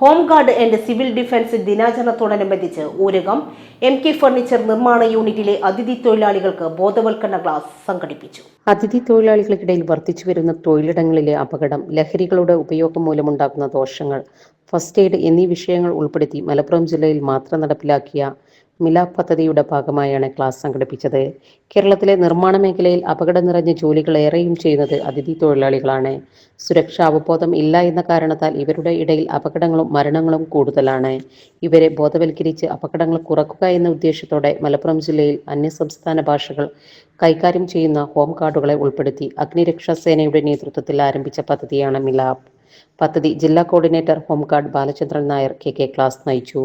Home guard and civil defence ദിനാചരണത്തോടനുബന്ധിച്ച് Oorakam M K furniture നിർമ്മാണ യൂണിറ്റിലെ അതിഥി തൊഴിലാളികൾക്ക് ബോധവൽക്കരണ ക്ലാസ് സംഘടിപ്പിച്ചു. അതിഥി തൊഴിലാളികൾക്കിടയിൽ വർദ്ധിച്ചുവരുന്ന തൊഴിലിടങ്ങളിലെ അപകടം ലഹരികളുടെ ഉപയോഗം മൂലമുണ്ടാകുന്ന ദോഷങ്ങൾ ഫസ്റ്റ് എയ്ഡ് എന്നീ വിഷയങ്ങൾ ഉൾപ്പെടുത്തി മലപ്പുറം ജില്ലയിൽ മാത്രം നടപ്പിലാക്കിയ മിലാപ് പദ്ധതിയുടെ ഭാഗമായാണ് ക്ലാസ് സംഘടിപ്പിച്ചത്. കേരളത്തിലെ നിർമ്മാണ മേഖലയിൽ അപകടം നിറഞ്ഞ ജോലികൾ ഏറെയും ചെയ്യുന്നത് അതിഥി തൊഴിലാളികളാണ്. സുരക്ഷാ അവബോധം ഇല്ല എന്ന കാരണത്താൽ ഇവരുടെ ഇടയിൽ അപകടങ്ങളും മരണങ്ങളും കൂടുതലാണ്. ഇവരെ ബോധവൽക്കരിച്ച് അപകടങ്ങൾ കുറക്കുക എന്ന ഉദ്ദേശത്തോടെ മലപ്പുറം ജില്ലയിൽ അന്യസംസ്ഥാന ഭാഷകൾ കൈകാര്യം ചെയ്യുന്ന ഹോം ഗാർഡുകളെ ഉൾപ്പെടുത്തി അഗ്നിരക്ഷാ സേനയുടെ നേതൃത്വത്തിൽ ആരംഭിച്ച പദ്ധതിയാണ് മിലാപ്. പദ്ധതി ജില്ലാ coordinator home guard Balachandran Nair K K class നയിച്ചു.